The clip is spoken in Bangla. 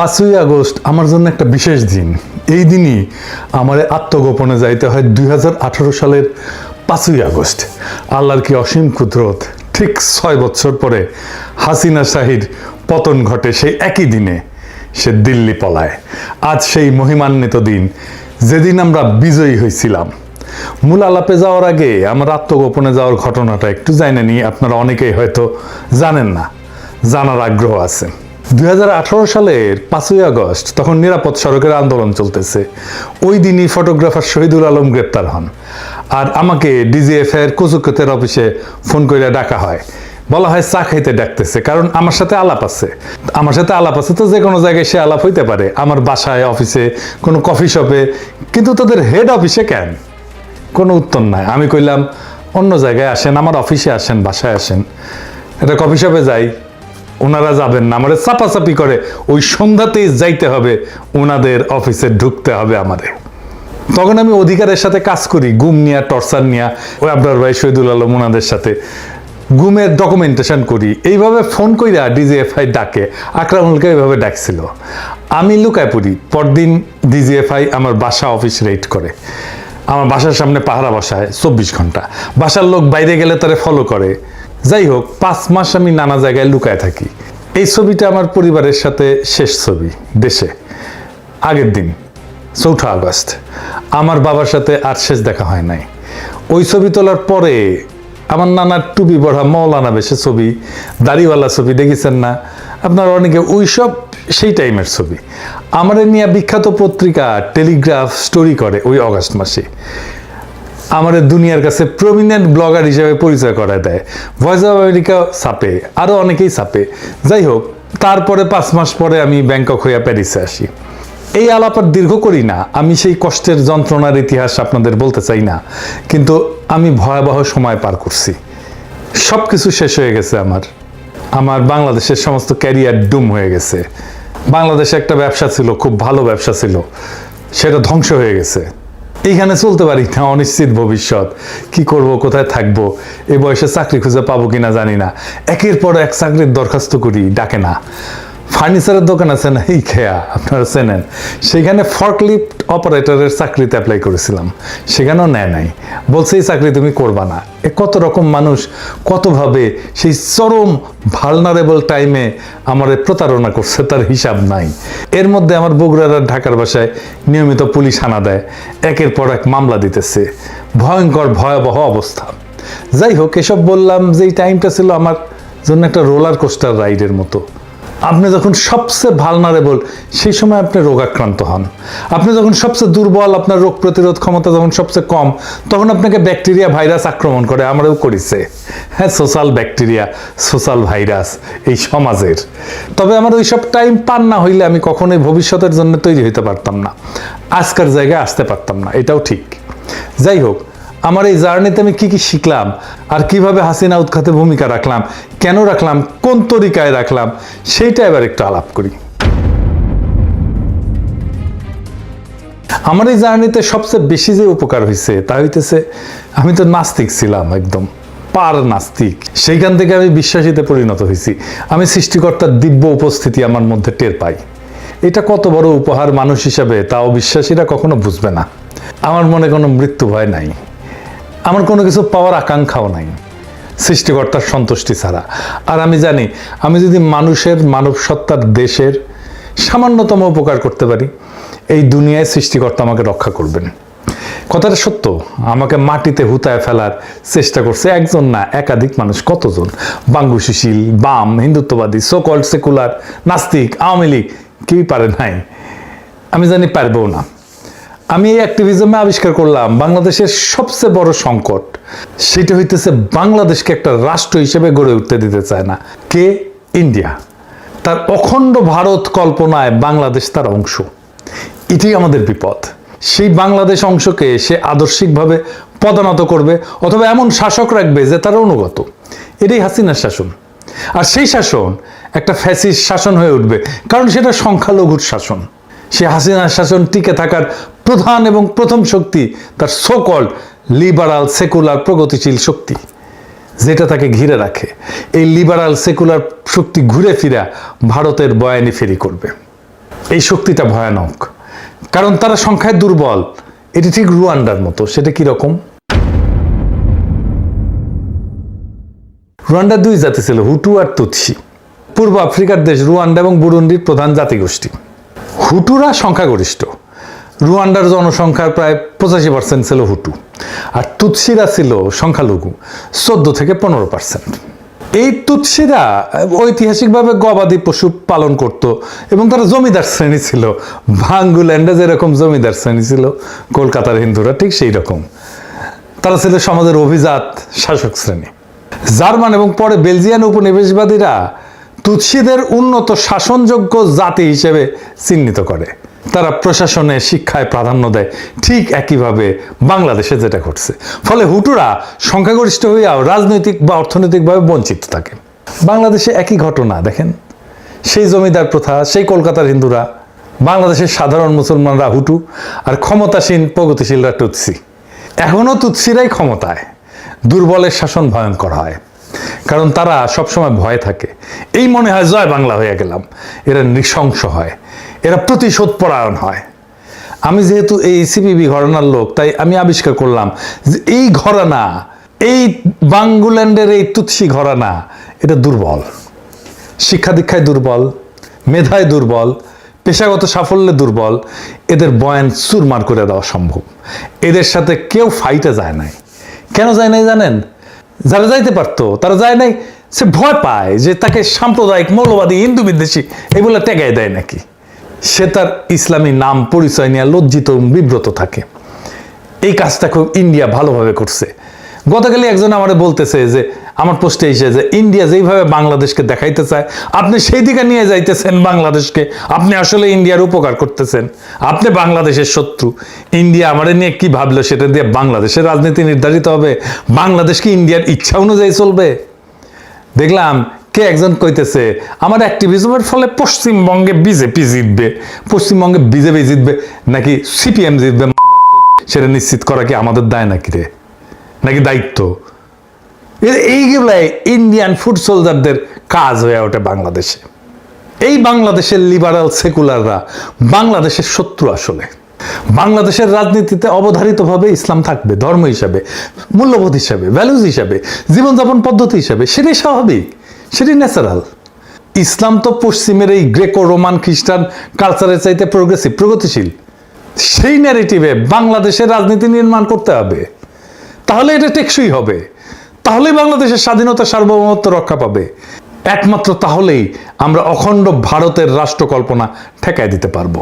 পাঁচই আগস্ট আমার জন্য একটা বিশেষ দিন। এই দিনই আমার আত্মগোপনে যাইতে হয় দুই হাজার আঠারো সালের পাঁচই আগস্ট। আল্লাহর কি অসীম কুদরত, ঠিক ছয় বছর পরে হাসিনা শাহির পতন ঘটে সেই একই দিনে সে দিল্লি পলায়। আজ সেই মহিমান্বিত দিন, যেদিন আমরা বিজয়ী হয়েছিলাম মূল আলাপে যাওয়ার আগে আমার আত্মগোপনে যাওয়ার ঘটনাটা একটু জানে নি আপনারা অনেকেই হয়তো জানেন না, জানার আগ্রহ আছে। দুই হাজার আঠারো সালের পাঁচই আগস্ট তখন নিরাপদ সড়কের আন্দোলন চলতেছে। ওই দিনই ফটোগ্রাফার শহীদুল আলম গ্রেপ্তার হন। আর আমাকে ডিজিএফ এর কচুকতের অফিসে ফোন করে ডাকা হয়। বলা হয়, চা খাইতে ডাকতেছে, কারণ আমার সাথে আলাপ আছে। আমার সাথে আলাপ আছে তো যে কোনো জায়গায় সে আলাপ হইতে পারে, আমার বাসায়, অফিসে, কোনো কফি শপে। কিন্তু তাদের হেড অফিসে কেন? কোনো উত্তর নাই। আমি কইলাম, অন্য জায়গায় আসেন, আমার অফিসে আসেন, বাসায় আসেন। এটা কফি শপে যাই ওনারা যাবেন না। আমাদের চাপাচাপি করে। ওই সন্ধ্যাতেই যাইতে হবে। ওনাদের অফিসে ঢুকতে হবে আমাদের তখন আমি অধিকারের সাথে কাজ করি গুম নিয়া, টর্চার নিয়া। ওই আবরার ভাই, শহীদুল আলম ওনাদের সাথে গুমের ডকুমেন্টেশন করি। এইভাবে ফোন কইরা ডিজিএফআই ডাকে। আকরামুলকে এইভাবে ডাকছিল। আমি লুকায় পড়ি। পরদিন ডিজিএফআই আমার বাসা অফিস রেড করে। আমার বাসার সামনে পাহারা বসায়, চব্বিশ ঘণ্টা। বাসার লোক বাইরে গেলে তারা ফলো করে। যাই হোক পাঁচ মাস আমি নানা জায়গায় লুকায় থাকি। এই ছবিটা আমার পরিবারের সাথে শেষ ছবি, দেশে। আগের দিন, চৌঠা আগস্ট। আমার বাবার সাথে আর শেষ দেখা হয় নাই। ওই ছবি তোলার পরে আমার নানার টুপি পড়া মৌলানা বেশে ছবি, দাড়িওয়ালা ছবি, দেখেছেন না? আপনারা অনেকে ওই সব সেই টাইমের ছবি। আমার নিয়ে বিখ্যাত পত্রিকা, টেলিগ্রাফ, স্টোরি করে ওই অগাস্ট মাসে। আমাদের দুনিয়ার কাছে প্রমিনেন্ট ব্লগার হিসেবে পরিচয় করায় দেয়। ভয়েস অফ আমেরিকা ছাপে আরও অনেকেই ছাপে যাই হোক, তারপরে পাঁচ মাস পরে আমি ব্যাংকক হইয়া প্যারিসে আসি। এই আলাপ আর দীর্ঘ করি না। আমি সেই কষ্টের যন্ত্রণার ইতিহাস আপনাদের বলতে চাই না। কিন্তু আমি ভয়াবহ সময় পার করছি। সব কিছু শেষ হয়ে গেছে আমার। আমার বাংলাদেশের সমস্ত ক্যারিয়ার ডুম হয়ে গেছে। বাংলাদেশে একটা ব্যবসা ছিল, খুব ভালো ব্যবসা ছিল। সেটা ধ্বংস হয়ে গেছে। এইখানে চলতে পারি? না অনিশ্চিত ভবিষ্যৎ। কি করব, কোথায় থাকব? এ বয়সে চাকরি খুঁজে পাবো কিনা জানি না। একের পর এক চাকরির দরখাস্ত করি, ডাকে না। ফার্নিচারের দোকান আছে না এই খেয়া আপনারা চেনেন। সেখানে ফর্কলিফট অপারেটরের চাকরিতে অ্যাপ্লাই করেছিলাম। সেখানেও নেয় নাই। বলছে, এই চাকরি তুমি করবা না। এ কত রকম মানুষ, কতভাবে সেই চরম ভালনারেবল টাইমে আমার প্রতারণা করছে, তার হিসাব নাই। এর মধ্যে আমার বগুড়ার ঢাকার বাসায় নিয়মিত পুলিশ হানা দেয়। একের পর এক মামলা দিতেছে। ভয়ঙ্কর, ভয়াবহ অবস্থা। যাই হোক, এসব বললাম যে, এই টাইমটা ছিল আমার জন্য একটা রোলার কোস্টার রাইডের মতো। আপনি যখন সবচেয়ে ভালনারেবল সেই সময় আপনি রোগাক্রান্ত হন। আপনি যখন সবচেয়ে দুর্বল আপনার রোগ প্রতিরোধ ক্ষমতা যখন সবচেয়ে কম, তখন আপনাকে ব্যাকটেরিয়া ভাইরাস আক্রমণ করে, আমারও করেছে। হ্যাঁ সোশ্যাল ব্যাকটেরিয়া, সোশ্যাল ভাইরাস, এই সমাজের। তবে আমার ওই সব টাইম পান না হইলে আমি কখনোই ভবিষ্যতের জন্য তৈরি হইতে পারতাম না। আজকের জায়গায় আসতে পারতাম না, এটাও ঠিক। যাই হোক আমার এই জার্নিতে আমি কি কি শিখলাম? আর কীভাবে হাসিনা উৎখাতে ভূমিকা রাখলাম? কেন রাখলাম? কোন তরিকায় রাখলাম? সেইটা এবার একটু আলাপ করি। আমার এই জার্নিতে সবচেয়ে বেশি যে উপকার হয়েছে তা হইতেছে আমি তো নাস্তিক ছিলাম একদম, পার নাস্তিক। সেইখান থেকে আমি বিশ্বাসীতে পরিণত হয়েছি আমি সৃষ্টিকর্তার দিব্য উপস্থিতি আমার মধ্যে টের পাই। এটা কত বড় উপহার মানুষ হিসাবে তাও বিশ্বাসীরা কখনো বুঝবে না। আমার মনে কোনো মৃত্যু ভয় নাই। আমার কোনো কিছু পাওয়ার আকাঙ্ক্ষাও নাই। সৃষ্টিকর্তার সন্তুষ্টি ছাড়া। আর আমি জানি, আমি যদি মানুষের মানব সত্তার দেশের সামান্যতম উপকার করতে পারি, এই দুনিয়ায় সৃষ্টিকর্তা আমাকে রক্ষা করবেন। কথাটা সত্য, আমাকে মাটিতে হুতায় ফেলার চেষ্টা করছে একজন না একাধিক মানুষ, কতজন? বাঙ্গু সুশীল বাম, হিন্দুত্ববাদী সকল সেকুলার নাস্তিক, আওয়ামী লীগ কেউই পারে নাই। আমি জানি পারবেও না। আমি এই অ্যাক্টিভিজমে আবিষ্কার করলাম বাংলাদেশের সবচেয়ে বড় সংকট। সেটা হইতেছে বাংলাদেশকে একটা রাষ্ট্র হিসেবে গড়ে উঠতে দিতে চায় না। কে? ইন্ডিয়া। তার অখণ্ড ভারত কল্পনায় বাংলাদেশ তার অংশ। এটাই আমাদের বিপদ। সেই বাংলাদেশ অংশকে সে আদর্শিকভাবে পদানত করবে অথবা এমন শাসক রাখবে যে তার অনুগত। এটাই হাসিনার শাসন। আর সেই শাসন একটা ফ্যাসিস শাসন হয়ে উঠবে, কারণ সেটা সংখ্যালঘুর শাসন। সে হাসিনার শাসন টিকে থাকার প্রধান এবং প্রথম শক্তি, তার সকল লিবারাল সেকুলার প্রগতিশীল শক্তি, যেটা তাকে ঘিরে রাখে। এই লিবারাল সেকুলার শক্তি ঘুরে ফিরা ভারতের বয়ানি ফেরি করবে। এই শক্তিটা ভয়ানক। কারণ তারা সংখ্যায় দুর্বল। এটি ঠিক রুয়ান্ডার মতো। সেটা কি রকম রুয়ান্ডার দুই জাতি ছিল, হুটু আর তুৎসি পূর্ব আফ্রিকার দেশ রুয়ান্ডা এবং বুরুন্ডির প্রধান জাতিগোষ্ঠী। হুটুরা সংখ্যাগরিষ্ঠ। রুয়ান্ডার জনসংখ্যার প্রায় পঁচাশি পার্সেন্ট ছিল হুটু, আর তুৎসিরা ছিল সংখ্যালঘু, চোদ্দ থেকে পনেরো পার্সেন্ট এই তুৎসিরা ঐতিহাসিকভাবে গবাদি পশু পালন করত এবং তারা জমিদার শ্রেণি ছিল। ভাঙ্গুল্যান্ডে যেরকম জমিদার শ্রেণি ছিল, কলকাতার হিন্দুরা ঠিক সেই রকম। তারা ছিল সমাজের অভিজাত শাসক শ্রেণি। জার্মান এবং পরে বেলজিয়ান উপনিবেশবাদীরা তুৎসিদের উন্নত শাসনযোগ্য জাতি হিসেবে চিহ্নিত করে। তারা প্রশাসনে শিক্ষায় প্রাধান্য দেয়। ঠিক একইভাবে বাংলাদেশে যেটা ঘটছে। ফলে হুটুরা সংখ্যাগরিষ্ঠ হইয়াও রাজনৈতিক বা অর্থনৈতিকভাবে বঞ্চিত থাকে। বাংলাদেশে একই ঘটনা, দেখেন। সেই জমিদার প্রথা, সেই কলকাতার হিন্দুরা, বাংলাদেশের সাধারণ মুসলমানরা হুটু, আর ক্ষমতাসীন, প্রগতিশীলরা টুৎসি এখনও তুৎসিরাই ক্ষমতায়। দুর্বলের শাসন ভয়ঙ্কর হয়। কারণ তারা সবসময় ভয়ে থাকে। এই মনে হয় জয় বাংলা হয়ে গেলাম। এরা নৃশংস হয়। এরা প্রতিশোধ পরায়ণ হয়। আমি যেহেতু এই সিপিবি ঘরানার লোক, তাই আমি আবিষ্কার করলাম এই ঘরানা, এই বাঙ্গুল্যান্ডের এই তুৎসি ঘরানা, এটা দুর্বল। শিক্ষা দীক্ষায় দুর্বল, মেধায় দুর্বল, পেশাগত সাফল্যে দুর্বল, এদের বয়ান চুরমার করে দেওয়া সম্ভব। এদের সাথে কেউ ফাইটে যায় নাই। কেন যায় নাই জানেন? যারা যাইতে পারতো, তারা যায় নাই, সে ভয় পায় যে তাকে সাম্প্রদায়িক, মৌলবাদী, হিন্দু বিদ্বেষী এগুলো টেকায় দেয় নাকি? সে তার ইসলামী নাম, পরিচয় নিয়ে লজ্জিত বিব্রত থাকে। এই কাজটা খুব ইন্ডিয়া ভালোভাবে করছে। গতকালই একজন আমার বলতেছে যে আমার পোস্টে এসে যে ইন্ডিয়া যেইভাবে বাংলাদেশকে দেখাইতে চায়, আপনি সেই দিকে নিয়ে যাইতেছেন বাংলাদেশকে। আপনি আসলে ইন্ডিয়ার উপকার করতেছেন। আপনি বাংলাদেশের শত্রু। ইন্ডিয়া আমারে নিয়ে কি ভাবলো সেটা দিয়ে বাংলাদেশের রাজনীতি নির্ধারিত হবে। বাংলাদেশ কি ইন্ডিয়ার ইচ্ছা অনুযায়ী চলবে? দেখলাম কে একজন কইতেছে, আমার অ্যাক্টিভিজমের ফলে পশ্চিমবঙ্গে বিজেপি জিতবে। পশ্চিমবঙ্গে বিজেপি জিতবে, নাকি সিপিএম জিতবে? সেটা নিশ্চিত করা কি আমাদের দায় নাকি রে? নাকি দায়িত্ব? এইগুলাই ইন্ডিয়ান ফুড সোলজারদের কাজ হয়ে ওঠে বাংলাদেশে। এই বাংলাদেশের লিবারাল সেকুলাররা বাংলাদেশের শত্রু আসলে। বাংলাদেশের রাজনীতিতে অবধারিতভাবে ইসলাম থাকবে, ধর্ম হিসাবে, মূল্যবোধ হিসাবে ভ্যালুজ হিসাবে, জীবনযাপন পদ্ধতি হিসাবে, সেটাই স্বাভাবিক, সেটাই ন্যাচারাল ইসলাম তো পশ্চিমের এই গ্রেকো রোমান খ্রিস্টান কালচারের চাইতে প্রোগ্রেসিভ প্রগতিশীল। সেই ন্যারেটিভে বাংলাদেশের রাজনীতি নির্মাণ করতে হবে। তাহলে এটা টেকসই হবে। তাহলেই বাংলাদেশের স্বাধীনতা সার্বভৌমত্ব রক্ষা পাবে। একমাত্র তাহলেই আমরা অখণ্ড ভারতের রাষ্ট্রকল্পনা ঠেকায় দিতে পারব।